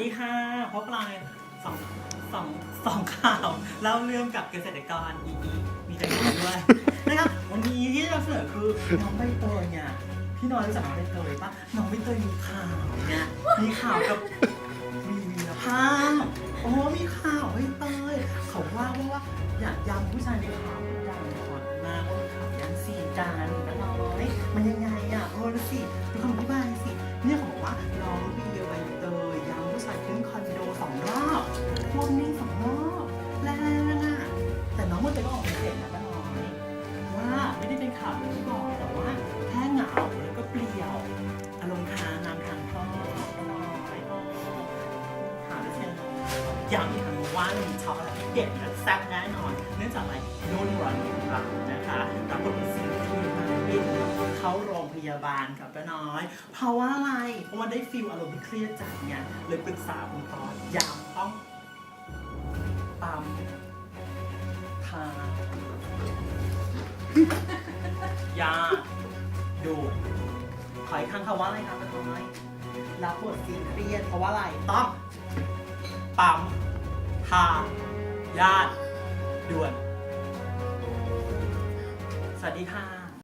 ดีค่ะพบเราในสองสองสองข่าวเล่าเรื่องกับเกษตรกรอีอีมีใจดีด้วยนะครับวันนี้ที่เราเสนอคือน้องใบเตยเนี่ยพี่น้อยรู้จักน้องใบเตยปะน้องใบเตยมีข่าวเนี่ยมีข่าวกับมีวีรภาพโอ้มีข่าวใบเตยเขาว่าว่าว่าอยากยำผู้ชายในข่าวดังฮอตมากว่าข่าวยันสี่จาน ข่าวอย่างที่บอกแต่ว่าแค่เหงาแล้วก็เปลี่ยว อารมณ์ค้างน้ำทางท่อป้าน้อยอ๋อข่าวแล้วเชียงย้ำอีกครั้งว่ามีช็อปอะเด็ดและแซ่บแน่นอน เนื่องจากอะไรนุ่นร้อนรักนะคะรับบทเป็นสิ่งที่มาวิ่งเข้าโรงพยาบาลกับป้าน้อย เพราะว่าอะไร เพราะว่าได้ฟีลอารมณ์ที่เครียดจัดไงเลยปรึกษาคุณปอนยามต้องปั๊มทาง ยา ดู ขออีกครั้งค่ะว่าอะไรครับป้าน้อยรับบทซีนเครียดเพราะว่าอะไร ต้องปั๊มทายาดด่วน สวัสดีค่ะ